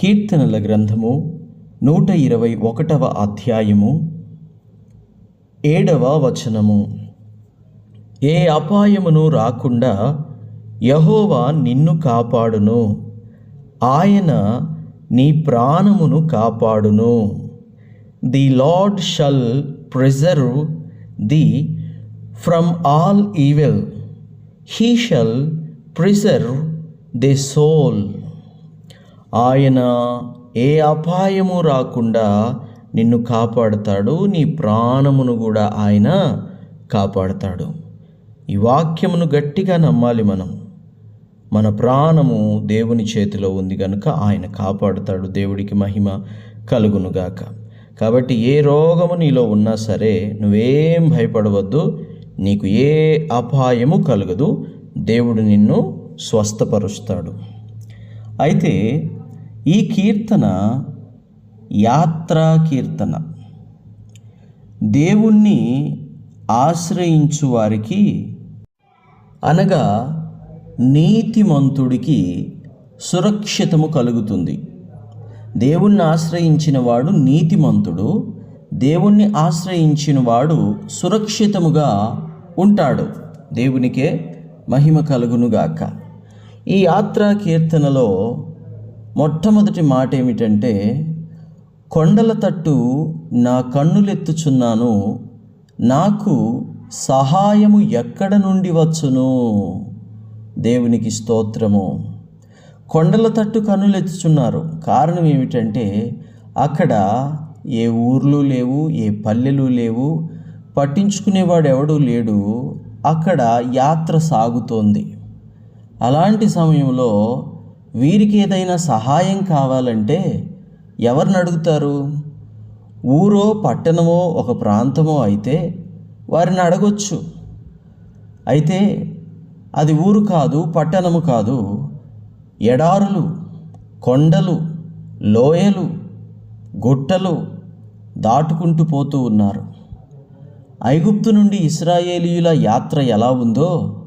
కీర్తనల గ్రంథము నూట ఇరవై ఒకటవ అధ్యాయము ఏడవ వచనము. ఏ అపాయమును రాకుండా యహోవా నిన్ను కాపాడును. ఆయన నీ ప్రాణమును కాపాడును. The Lord shall preserve the from all evil. He shall preserve the soul. ఆయన ఏ అపాయము రాకుండా నిన్ను కాపాడతాడు నీ ప్రాణమును కూడా ఆయన కాపాడతాడు. ఈ వాక్యమును గట్టిగా నమ్మాలి మనం. మన ప్రాణము దేవుని చేతిలో ఉంది కనుక ఆయన కాపాడుతాడు దేవుడికి మహిమ కలుగునుగాక. కాబట్టి ఏ రోగము నీలో ఉన్నా సరే నువ్వేం భయపడవద్దు నీకు ఏ అపాయము కలగదు దేవుడు నిన్ను స్వస్థపరుస్తాడు. అయితే ఈ కీర్తన యాత్రా కీర్తన దేవుణ్ణి ఆశ్రయించు వారికి అనగా నీతిమంతుడికి సురక్షితము కలుగుతుంది. దేవుణ్ణి ఆశ్రయించిన వాడు నీతిమంతుడు దేవుణ్ణి ఆశ్రయించిన వాడు సురక్షితముగా ఉంటాడు. దేవునికే మహిమ కలుగునుగాక. ఈ యాత్రా కీర్తనలో మొట్టమొదటి మాట ఏమిటంటే కొండల తట్టు నా కన్నులెత్తుచున్నాను నాకు సహాయము ఎక్కడ నుండి వచ్చును? దేవునికి స్తోత్రము. కొండల తట్టు కన్నులెత్తుచున్నారు. కారణం ఏమిటంటే అక్కడ ఏ ఊర్లు లేవు ఏ పల్లెలు లేవు పట్టించుకునేవాడు ఎవడూ లేడు అక్కడ యాత్ర సాగుతోంది. అలాంటి సమయంలో వీరికి ఏదైనా సహాయం కావాలంటే ఎవరిని అడుగుతారు? ఊరో పట్టణమో ఒక ప్రాంతమో అయితే వారిని అడగొచ్చు. అయితే అది ఊరు కాదు పట్టణము కాదు. ఎడారులు కొండలు లోయలు గుట్టలు దాటుకుంటూ పోతూ ఉన్నారు. ఐగుప్తు నుండి ఇస్రాయేలీయుల యాత్ర ఎలా ఉందో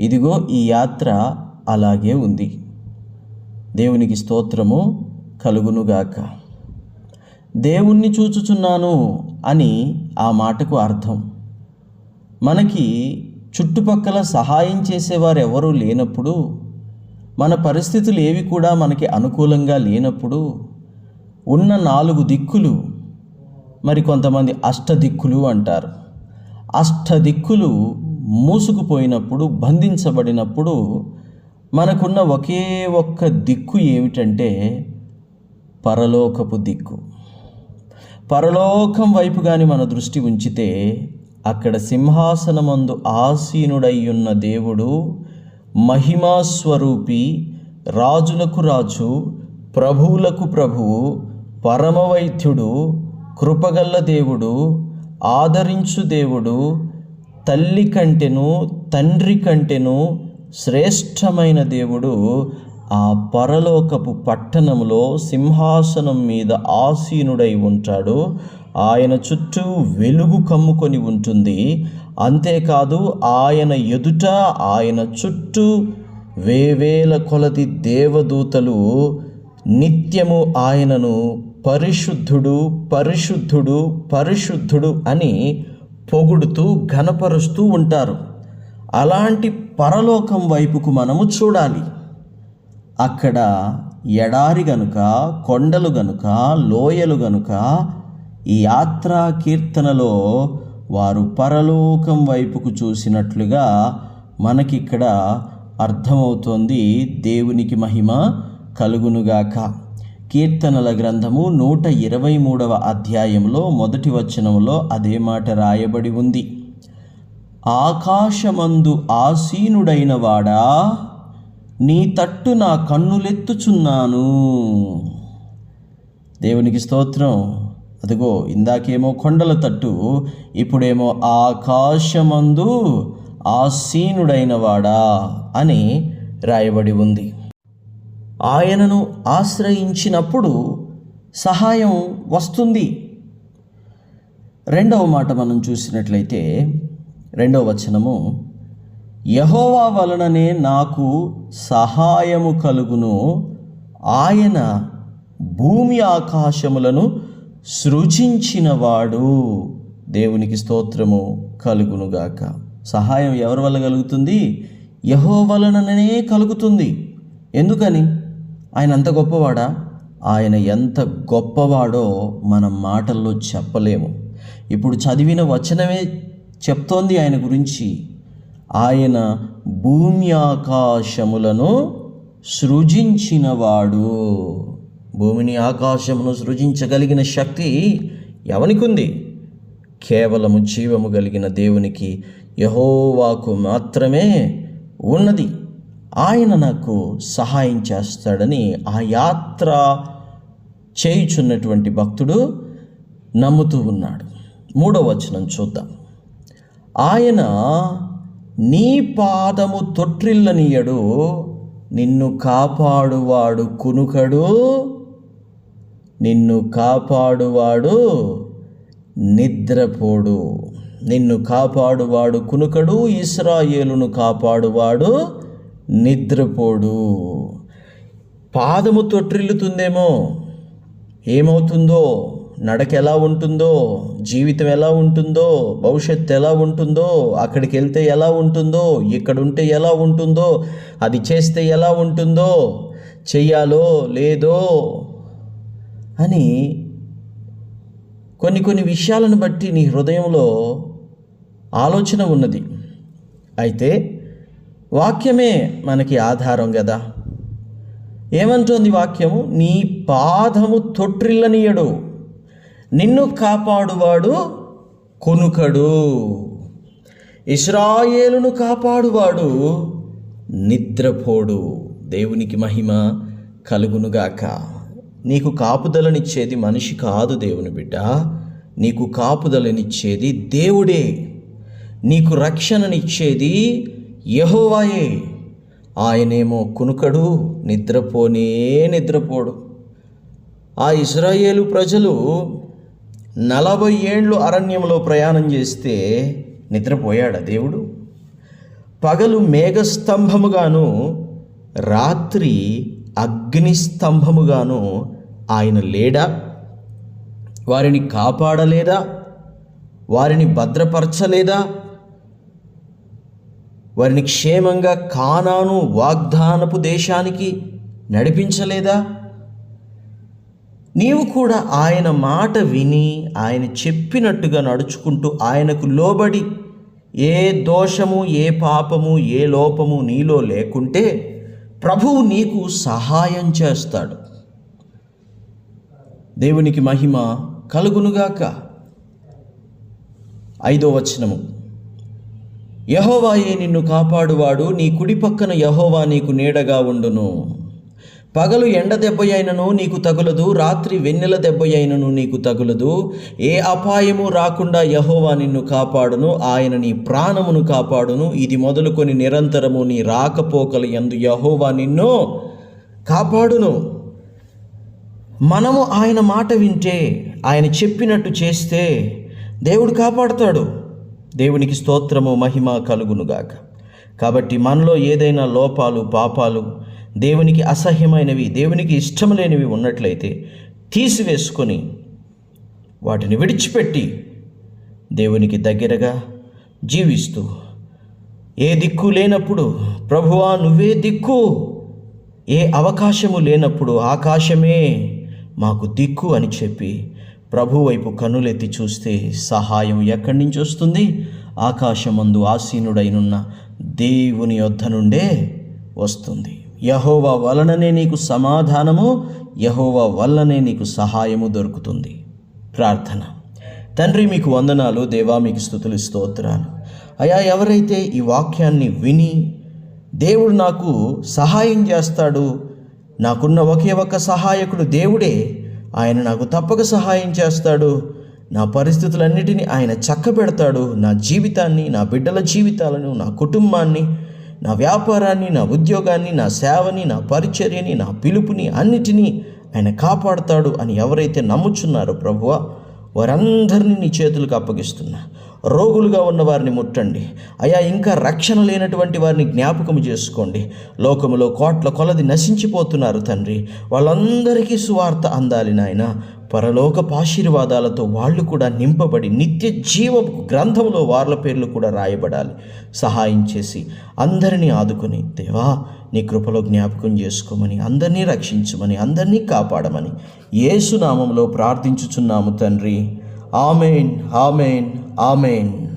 ఇదిగో ఈ యాత్ర అలాగే ఉంది. దేవునికి స్తోత్రము కలుగునుగాక. దేవుణ్ణి చూచుచున్నాను అని ఆ మాటకు అర్థం. మనకి చుట్టుపక్కల సహాయం చేసేవారు ఎవరూ లేనప్పుడు మన పరిస్థితులు ఏవి కూడా మనకి అనుకూలంగా లేనప్పుడు ఉన్న నాలుగు దిక్కులు మరి కొంతమంది అష్టదిక్కులు అంటారు. అష్టదిక్కులు మూసుకుపోయినప్పుడు బంధించబడినప్పుడు మనకున్న ఒకే ఒక్క దిక్కు ఏమిటంటే పరలోకపు దిక్కు. పరలోకం వైపు కానీ మన దృష్టి ఉంచితే అక్కడ సింహాసనమందు ఆసీనుడయ్యున్న దేవుడు మహిమాస్వరూపి రాజులకు రాజు ప్రభువులకు ప్రభువు పరమవైద్యుడు కృపగల్ల దేవుడు ఆదరించు దేవుడు తల్లి కంటెను తండ్రి కంటెను శ్రేష్టమైన దేవుడు ఆ పరలోకపు పట్టణంలో సింహాసనం మీద ఆసీనుడై ఉంటాడు. ఆయన చుట్టూ వెలుగు కమ్ముకొని ఉంటుంది. అంతేకాదు ఆయన ఎదుట ఆయన చుట్టూ వేవేల కొలది దేవదూతలు నిత్యము ఆయనను పరిశుద్ధుడు పరిశుద్ధుడు పరిశుద్ధుడు అని పొగుడుతూ ఘనపరుస్తూ ఉంటారు. అలాంటి పరలోకం వైపుకు మనము చూడాలి. అక్కడ ఎడారి గనుక కొండలు గనుక లోయలు గనుక ఈ యాత్రా కీర్తనలో వారు పరలోకం వైపుకు చూసినట్లుగా మనకిక్కడ అర్థమవుతోంది దేవునికి మహిమ కలుగునుగాక. కీర్తనల గ్రంథము నూట ఇరవై మూడవ అధ్యాయంలో మొదటి వచనంలో అదే మాట రాయబడి ఉంది. ఆకాశమందు ఆసీనుడైన వాడా నీ తట్టు నా కన్నులెత్తుచున్నాను. దేవునికి స్తోత్రం. అదిగో ఇందాకేమో కొండల తట్టు ఇప్పుడేమో ఆకాశమందు ఆసీనుడైన వాడా అని రాయబడి ఉంది. ఆయనను ఆశ్రయించినప్పుడు సహాయం వస్తుంది. రెండవ మాట మనం చూసినట్లయితే రెండవ వచనము యహోవా వలననే నాకు సహాయము కలుగును. ఆయన భూమి ఆకాశములను సృజించినవాడు. దేవునికి స్తోత్రము కలుగునుగాక సహాయం ఎవరి వల్ల కలుగుతుంది? యహో వలననే కలుగుతుంది. ఎందుకని? ఆయన అంత గొప్పవాడా? ఆయన ఎంత గొప్పవాడో మనం మాటల్లో చెప్పలేము. ఇప్పుడు చదివిన వచనమే చెప్తోంది ఆయన గురించి. ఆయన భూమి ఆకాశములను సృజించినవాడు. భూమిని ఆకాశమును సృజించగలిగిన శక్తి ఎవనికి ఉంది కేవలము జీవము కలిగిన దేవునికి యహోవాకు మాత్రమే ఉన్నది. ఆయన నాకు సహాయం చేస్తాడని ఆ యాత్ర చేయుచున్నటువంటి భక్తుడు నమ్ముతూ ఉన్నాడు. మూడవ వచనం చూద్దాం. ఆయన నీ పాదము తొట్రిల్లనీయడు నిన్ను కాపాడువాడు కునుకడు నిన్ను కాపాడువాడు నిద్రపోడు నిన్ను కాపాడువాడు కునుకడు ఇస్రాయేలును కాపాడువాడు నిద్రపోడు. పాదము తొట్రిల్లుతుందేమో ఏమవుతుందో? నడక ఎలా ఉంటుందో జీవితం ఎలా ఉంటుందో భవిష్యత్తు ఎలా ఉంటుందో అక్కడికి వెళ్తే ఎలా ఉంటుందో ఇక్కడ ఉంటే ఎలా ఉంటుందో అది చేస్తే ఎలా ఉంటుందో చెయ్యాలో లేదో అని కొన్ని కొన్ని విషయాలను బట్టి నీ హృదయంలో ఆలోచన ఉన్నది. అయితే వాక్యమే మనకి ఆధారం కదా ఏమంటోంది వాక్యము? నీ పాదము తొట్రిల్లనీయడు నిన్ను కాపాడువాడు కొనుకడు. ఇస్రాయేలును కాపాడువాడు నిద్రపోడు. దేవునికి మహిమ కలుగునుగాక. నీకు కాపుదలనిచ్చేది మనిషి కాదు దేవుని బిడ్డ. నీకు కాపుదలనిచ్చేది దేవుడే. నీకు రక్షణనిచ్చేది యహోవాయే. ఆయనేమో కునుకడు నిద్రపోనే నిద్రపోడు. ఆ ఇజ్రాయేలు ప్రజలు నలభై ఏండ్లు అరణ్యంలో ప్రయాణం చేస్తే నిద్రపోయాడా దేవుడు? పగలు మేఘస్తంభముగాను రాత్రి అగ్నిస్తంభముగాను ఆయన లేడా? వారిని కాపాడలేదా? వారిని భద్రపరచలేదా? వారిని క్షేమంగా కానాను వాగ్దానపు దేశానికి నడిపించలేదా? నీవు కూడా ఆయన మాట విని ఆయన చెప్పినట్టుగా నడుచుకుంటూ ఆయనకు లోబడి ఏ దోషము ఏ పాపము ఏ లోపము నీలో లేకుంటే ప్రభువు నీకు సహాయం చేస్తాడు. దేవునికి మహిమ కలుగునుగాక. ఐదో వచనము. యహోవాయే నిన్ను కాపాడువాడు నీ కుడి పక్కన యహోవా నీకు నీడగా ఉండును. పగలు ఎండ దెబ్బ అయినను నీకు తగులదు రాత్రి వెన్నెల దెబ్బ అయినను నీకు తగులదు. ఏ అపాయము రాకుండా యహోవా నిన్ను కాపాడును ఆయన నీ ప్రాణమును కాపాడును. ఇది మొదలుకొని నిరంతరము నీ రాకపోకలు ఎందు యహోవా నిన్ను కాపాడును. మనము ఆయన మాట వింటే ఆయన చెప్పినట్టు చేస్తే దేవుడు కాపాడుతాడు. దేవునికి స్తోత్రము మహిమ కలుగునుగాక. కాబట్టి మనలో ఏదైనా లోపాలు పాపాలు దేవునికి అసహ్యమైనవి దేవునికి ఇష్టం లేనివి ఉన్నట్లయితే తీసివేసుకొని వాటిని విడిచిపెట్టి దేవునికి దగ్గరగా జీవిస్తూ ఏ దిక్కు లేనప్పుడు ప్రభువా నువ్వే దిక్కు. ఏ అవకాశము లేనప్పుడు ఆకాశమే మాకు దిక్కు అని చెప్పి ప్రభు వైపు కన్నులెత్తి చూస్తే సహాయం ఎక్కడి నుంచి వస్తుంది? ఆకాశమందు ఆసీనుడైనున్న దేవుని యొద్ధ నుండే వస్తుంది. యహోవా వలననే నీకు సమాధానము యహోవా వల్లనే నీకు సహాయము దొరుకుతుంది. ప్రార్థన. తండ్రి మీకు వందనాలు దేవా మీకు స్థుతులు స్తోత్రాలు. అయా ఎవరైతే ఈ వాక్యాన్ని విని దేవుడు నాకు సహాయం చేస్తాడు నాకున్న ఒకే ఒక్క సహాయకుడు దేవుడే ఆయన నాకు తప్పక సహాయం చేస్తాడు నా పరిస్థితులన్నిటినీ ఆయన చక్కబెడతాడు నా జీవితాన్ని నా బిడ్డల జీవితాలను నా కుటుంబాన్ని నా వ్యాపారాన్ని నా ఉద్యోగాన్ని నా సేవని నా పరిచర్యని నా పిలుపుని అన్నిటినీ ఆయన కాపాడుతాడు అని ఎవరైతే నమ్ముచున్నారో ప్రభువ వారందరినీ నీ చేతులకు అప్పగిస్తున్నా. రోగులుగా ఉన్న వారిని ముట్టండి. అయా ఇంకా రక్షణ లేనటువంటి వారిని జ్ఞాపకం చేసుకోండి. లోకములో కోట్ల కొలది నశించిపోతున్నారు తండ్రి. వాళ్ళందరికీ సువార్త అందాలి నాయన. పరలోకపాశీర్వాదాలతో వాళ్ళు కూడా నింపబడి నిత్య జీవ గ్రంథంలో వాళ్ళ పేర్లు కూడా రాయబడాలి. సహాయం చేసి అందరినీ ఆదుకుని దేవా నీ కృపలో జ్ఞాపకం చేసుకోమని అందరినీ రక్షించమని అందరినీ కాపాడమని ఏసునామంలో ప్రార్థించుచున్నాము తండ్రి. Amen amen amen.